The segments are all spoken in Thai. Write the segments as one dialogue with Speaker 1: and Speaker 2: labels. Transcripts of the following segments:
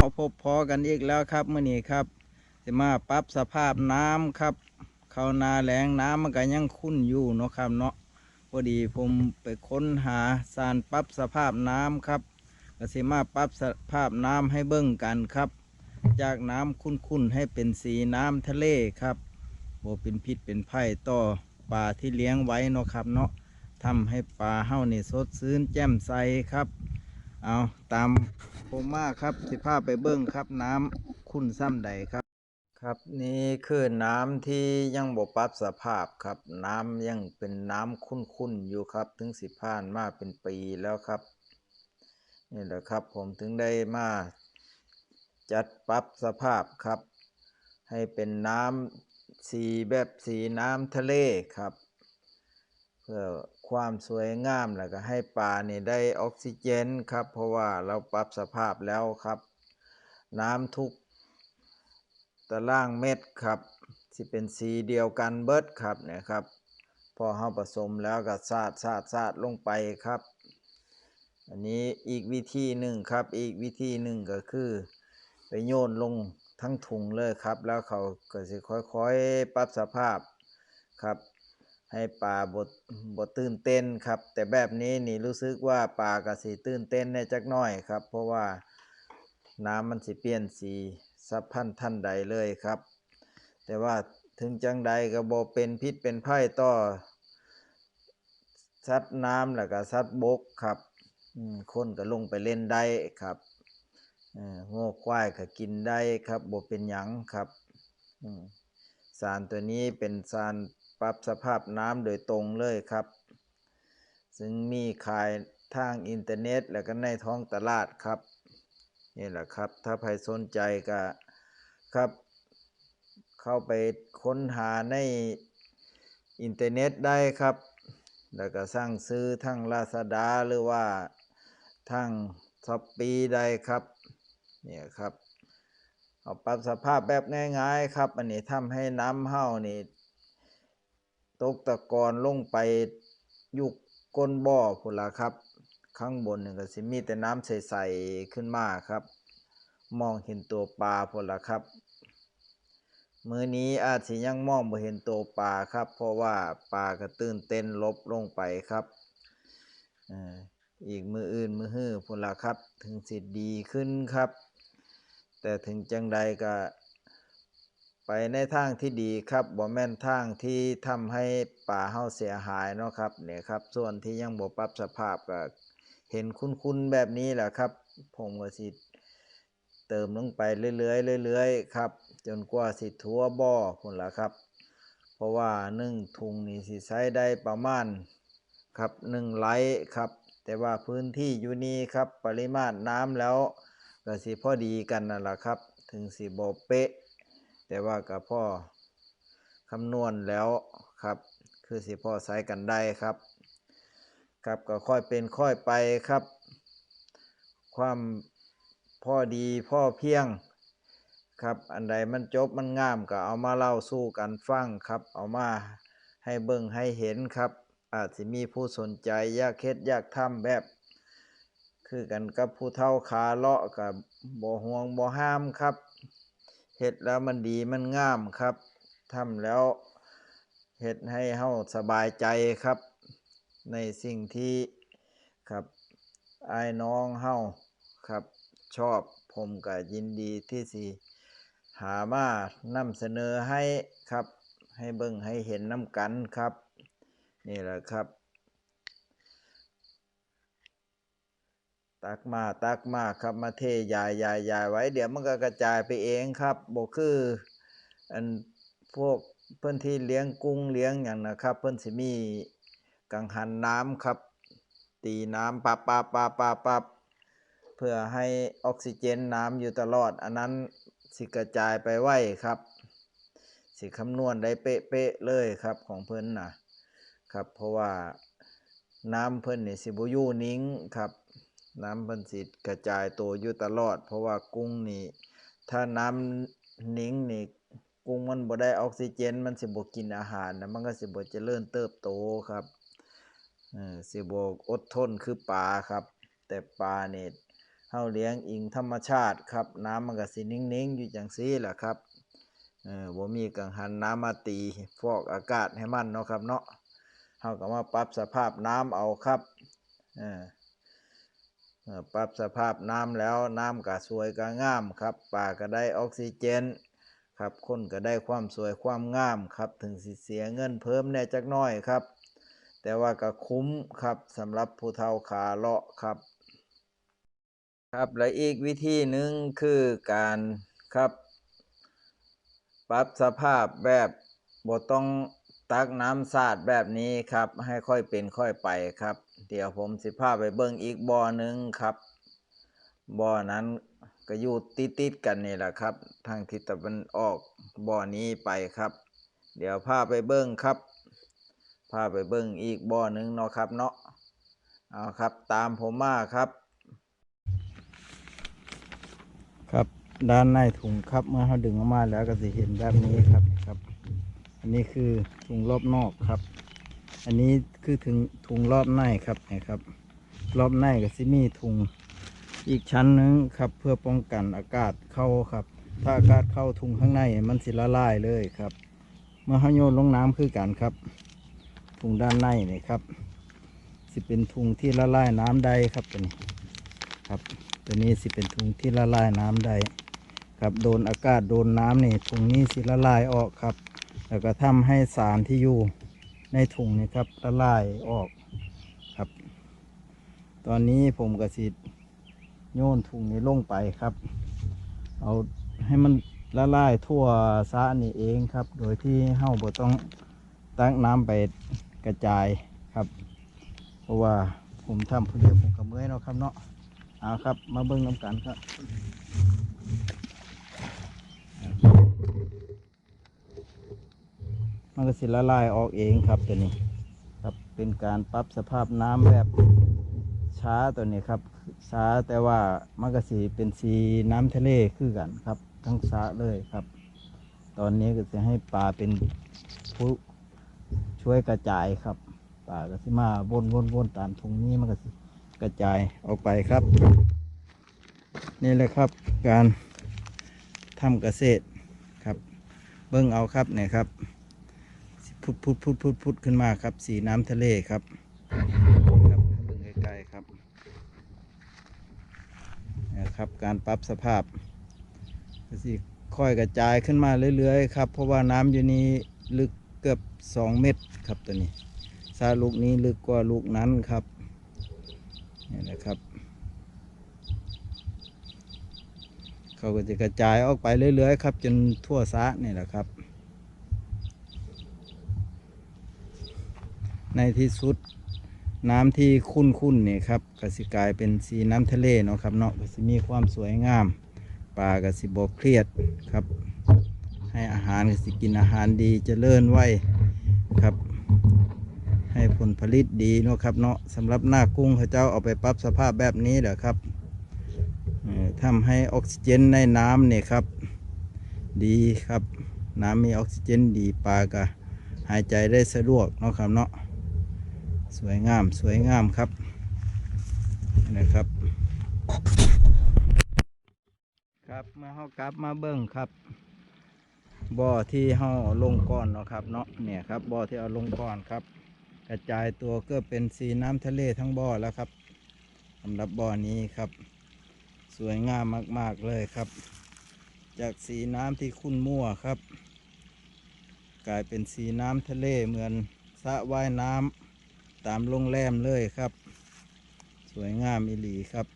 Speaker 1: มาพบพอกันอีกแล้วครับเมื่อนี้ครับจะมาปรับสภาพน้ำครับ เข้านาแหลงน้ำมันก็ยังคุ้นอยู่เนาะครับเนาะพอดีผมไปค้นหาสารปรับสภาพน้ำครับก็สิมาปรับสภาพน้ำให้เบิ่งกันครับ จากน้ำคุ้นๆให้เป็นสีน้ำทะเลครับโบเป็นพิษเป็นไผ่ต่อปลาที่เลี้ยงไว้เนาะครับเนาะทำให้ปลาเฮานี่สดชื่นแจ่มใสครับ เอาตามผมมาครับสิพาไปเบิ้งครับน้ำคุ้นซ้ำใดครับ ครับนี่คือน้ำที่ยังบ่ปรับสภาพครับ น้ำยังเป็นน้ำคุ้นๆอยู่ครับ ถึงสิผ่านมาเป็นปีแล้วครับนี่แหละครับผมถึงได้มาจัดปรับสภาพครับ ให้เป็นน้ำสีแบบสีน้ำทะเลครับ เพื่อ ความสวยงามแล้วก็ให้ปลานี่ได้ออกซิเจนครับ เพราะว่าเราปรับสภาพแล้วครับ น้ำทุกตารางเม็ดครับที่เป็นสีเดียวกันเบิดครับเนี่ยครับ พอเฮาผสมแล้วก็สาดสาดสาดลงไปครับ อันนี้อีกวิธีหนึ่งครับ อีกวิธีหนึ่งก็คือ ไปโยนลงทั้งถุงเลยครับ แล้วเขาก็สิค่อยๆปรับสภาพครับ ให้ปลาบดบดตื่นเต้นครับ แต่แบบนี้นี่รู้สึกว่าปลากระสีตื่นเต้นในจักหน้อยครับ เพราะว่าน้ำมันสิเปลี่ยนสีสับพันท่านใดเลยครับ แต่ว่าถึงจังใดก็บเป็นพิษเป็นไผ่ต่อสัตว์น้ำแล้วก็สัตว์บกครับคนก็ลงไปเล่นได้ครับเอ่อโง่ควายก็กินได้ครับบเป็นหยังครับสารตัวนี้เป็นสาร ปรับสภาพน้ำโดยตรงเลยครับ ซึ่งมีขายทางอินเทอร์เน็ต แล้วก็ในท้องตลาดครับ นี่แหละครับ ถ้าใครสนใจก็ครับ เข้าไปค้นหาในอินเทอร์เน็ตได้ครับ แล้วก็สั่งซื้อทั้ง Lazada หรือว่าทั้ง Shopee ได้ครับเนี่ยครับเอาปรับสภาพแบบง่าย ๆ ครับ อันนี้ทำให้น้ำเห่านี่ ตกตะกอนลงไปยุกก้นบ่อพุ่นละครับ ข้างบนนี่ก็สิมีแต่น้ำใสๆขึ้นมาครับ มองเห็นตัวปลาพุ่นละครับ มือนี้อาจสิยังมองบ่เห็นตัวปลาครับ เพราะว่าปลาก็ตื่นเต้นลบลงไปครับอ่ออีกมืออื่นมือฮื้อพุ่นละครับ ถึงสิดีขึ้นครับ แต่ถึงจังใดก็ ไปในทางที่ดีครับบ่แม่นทางที่ทำให้ป่าเฮาเสียหายเนาะครับเนี่ยครับ ส่วนที่ยังบ่ปรับสภาพก็เห็นคุ้นๆแบบนี้แหละครับ ผมก็สิเติมลงไปเรื่อยๆเรื่อยๆครับจนกว่าสิทั่วบ่อพุ่นละครับ เพราะว่าหนึ่งถุงนี่สิใช้ได้ประมาณครับหนึ่งไลท์ครับ แต่ว่าพื้นที่อยู่นี่ครับปริมาตรน้ำแล้วก็สิพอดีกันนั่นแหละครับ ถึงสิบ่เป๊ะ แต่ว่าก็พ่อคำนวณแล้วครับ คือสิพ่อใช้กันได้ครับ ครับก็ค่อยเป็นค่อยไปครับ ความพ่อดีพ่อเพียงครับ อันใดมันจบมันงามก็เอามาเล่าสู่กันฟังครับ เอามาให้เบิ่งให้เห็นครับ อาจสิมีผู้สนใจอยากเฮ็ดอยากทำแบบ คือกันกับผู้เฒ่าขาเลาะกับบ่ห่วงบ่ห้ามครับ เฮ็ดแล้วมันดีมันงามครับทำแล้วเฮ็ดให้เฮาสบายใจครับ ในสิ่งที่ครับไอายน้องเฮาครับชอบผมก็ยินดีที่สิหามานำเสนอให้ครับ ให้เบิ่งให้เห็นน้ำกันครับ นี่แหละครับ ตักมาตักมาครับมาเทยายยายยายไว้ เดี๋ยวมันก็กระจายไปเองครับบ่คืออันพวกเพื่อนที่เลี้ยงกุ้งเลี้ยงอย่างนะครับ เพื่อนสิมีกังหันน้ำครับ ตีน้ำปับปับปับปับปับเพื่อให้ออกซิเจนน้ำอยู่ตลอด อันนั้นสิกระจายไปไว้ครับ สิคำนวณได้เป๊ะๆเลยครับของเพิ่อนนะครับ เพราะว่าน้ำเพิ่อนนี่สิบ่อยู่นิ่งครับ น้ำเพิ่นสิกระจายตัวอยู่ตลอด เพราะว่ากุ้งนี่ ถ้าน้ำนิ่งนี่กุ้งมันบ่ได้ออกซิเจน มันสิบ่กินอาหารนะมันก็สิบ่เจริญเติบโตครับเออสิบ่อดทนคือปลาครับ แต่ปลาเนี่เฮาเลี้ยงอิงธรรมชาติครับ น้ำมันก็สินิ่งๆอยู่จังซี่แหละครับเออบ่มีกังหันน้ำมาตีฟอกอากาศให้มันเนาะครับเนาะเฮาก็มาปรับสภาพน้ำเอาครับเออเอ่อ ปรับสภาพน้ำแล้วน้ำก็สวยก็งามครับป่าก็ได้ออกซิเจนครับคนก็ได้ความสวยความงามครับถึงสิเสียเงินเพิ่มแน่จักน้อยครับ แต่ว่าก็คุ้มครับสำหรับผู้เฒ่าขาเลาะครับ ครับและอีกวิธีหนึ่งคือการครับ ปรับสภาพแบบบ่ต้อง ตักน้ำสาดแบบนี้ครับ ให้ค่อยเป็นค่อยไปครับ เดี๋ยวผมสิพาไปเบิ่งอีกบ่อหนึ่งครับบ่อนั้นก็อยู่ติดติดกันนี่แหละครับ ทางทิศตะวันออกบ่อนี้ไปครับ เดี๋ยวพาไปเบิ้งครับพาไปเบิ้งอีกบ่อหนึ่งเนาะครับเนาะเอาครับตามผมมาครับ ครับด้านในถุงครับเมื่อเขาดึงออกมาแล้วก็จะเห็นแบบนี้ครับครับ อันนี้คือถุงรอบนอกครับ อันนี้คือถึงถุงรอบในครับนะครับ รอบในก็สิมีถุงอีกชั้นหนึงครับ เพื่อป้องกันอากาศเข้าครับ ถ้าอากาศเข้าถุงข้างในมันสิละลายเลยครับ เมื่อเขาโยนลงน้ำคือกันครับ ถุงด้านในนี่ครับสิเป็นถุงที่ละลายน้ำได้ครับตัวนี้ครับตัวนี้สิเป็นถุงที่ละลายน้ำได้ครับโดนอากาศโดนน้ำนี่ถุงนี้สิละลายออกครับ แล้วก็ทำให้สารที่อยู่ในถุงนี่ครับละลายออกครับ ตอนนี้ผมก็สิโยนถุงนี้ลงไปครับ เอาให้มันละลายทั่วสระนี่เองครับ โดยที่เฮาบ่ต้องตั้งน้ำไปกระจายครับ เพราะว่าผมทำผู้เดียวผมก็เมื่อยเนาะครับเนาะเอาครับ มาเบิ่งน้ำกันครับ มันก็สิละลายออกเองครับตัวนี้ครับเป็นการปรับสภาพน้ำแบบช้าตัวนี้ครับ ช้าแต่ว่ามันก็สีเป็นสีน้ำทะเลคือกันครับ ทั้งสระเลยครับ ตอนนี้ก็จะให้ปลาเป็นผู้ช่วยกระจายครับปลาก็สิมาวนวนวนตามทุงนี้มันก็สิกระจายออกไปครับ นี่แหละครับการทำเกษตรครับ เบิ้งเอาครับเนี่ยครับ พุดพุดพุดพุดพุดขึ้นมาครับ สีน้ำทะเลครับครับเบิ่งใกล้ๆครับนะครับการปรับสภาพสิค่อยกระจายขึ้นมาเรื่อยๆครับ เพราะว่าน้ำอยู่นี้ลึกเกือบ 2 เมตรครับตัวนี้ซาลูกนี้ลึกกว่าลูกนั้นครับนี่นะครับ เขาก็จะกระจายออกไปเรื่อยๆครับ จนทั่วสระนี่แหละครับ ในที่สุดน้ำที่คุ้นคุ้นๆนี่ครับก็สิกลายเป็นสีน้ำทะเลเนาะครับเนาะก็สิมีความสวยงามปลาก็สิบเครียดครับ ให้อาหารก็สิกินอาหารดีเจริญไว้ครับ ให้ผลผลิตดีเนาะครับเนาะสำหรับหน้ากุ้งเขาเจ้าเอาไปปรับสภาพแบบนี้แหละครับทำให้ออกซิเจนในน้ำเนี่ยครับ ดีครับ น้ำมีออกซิเจนดีปลาก็หายใจได้สะดวกเนาะครับเนาะ สวยงามสวยงามครับนะครับ ครับมื่อเฮากลับมาเบิ้งครับ บ่อที่เฮาเอลงก้อนเนาะครับเนาะเนี่ยครับบ่อที่เอาลงก้อนครับ กระจายตัวก็เป็นสีน้ำทะเลทั้งบ่อแล้วครับสำหรับบ่อนี้ครับ สวยงามมากๆเลยครับ จากสีน้ำที่ขุ่นมั่วครับ กลายเป็นสีน้ำทะเลเหมือนสระว่ายน้ำ ตามโรงแรมเลยครับ สวยงามอิลีครับ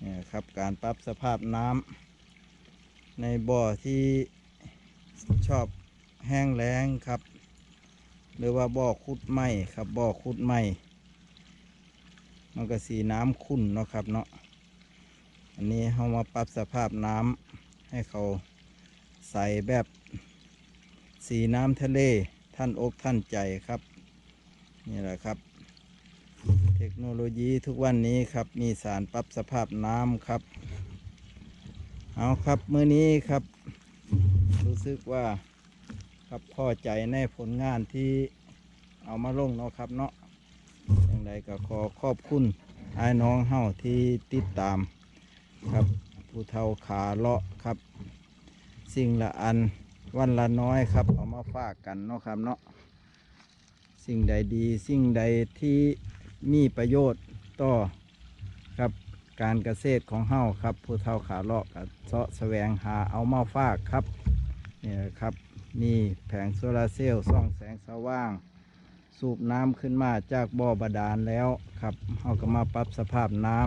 Speaker 1: เนี่ยครับการปรับสภาพน้ำในบ่อที่ชอบแห้งแล้งครับ หรือว่าบ่อขุดไม้ครับบ่อขุดไม้มันก็สีน้ำขุ่นเนาะครับเนาะอันนี้เรามาปรับสภาพน้ำให้เขาใสแบบสีน้ำทะเลท่านอกท่านใจครับ นี่แหละครับ เทคโนโลยีทุกวันนี้ครับ มีสารปรับสภาพน้ำครับ เอาครับมื้อนี้ครับ รู้สึกว่าครับพอใจในผลงานที่เอามาลงเนาะครับเนาะอย่างไรก็ขอขอบคุณทอ้น้องเฮาที่ติดตามครับผู้เฒ่าขาเลาะครับ สิ่งละอันวันละน้อยครับ เอามาฝากกันเนาะครับเนาะ สิ่งใดดีสิ่งใดที่มีประโยชน์ต่อครับการเกษตรของเฮาครับ ผู้เฒ่าขาเลาะกับเสาะแสวงหาเอามาฝากครับนี่แหละครับมีแผงโซลาร์เซลล์ส่องแสงสว่าง สูบน้ำขึ้นมาจากบ่อบาดาลแล้วครับเราก็มาปรับสภาพน้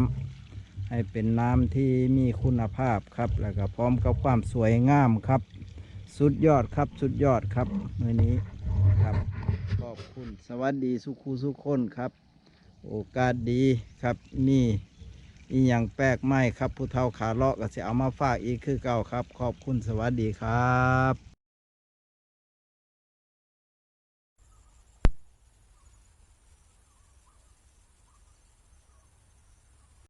Speaker 1: ำให้เป็นน้ำที่มีคุณภาพครับ แล้วก็พร้อมกับความสวยงามครับ สุดยอดครับสุดยอดครับมือนี้ครับ ขอบคุณสวัสดีสุขูสุขคนครับ โอกาสดีครับนี่อีหยังแปลกใหม่ครับ ผู้เฒ่าขาเลาะก็จะเอามาฝากอีกคือเก่าครับ ขอบคุณสวัสดีครับ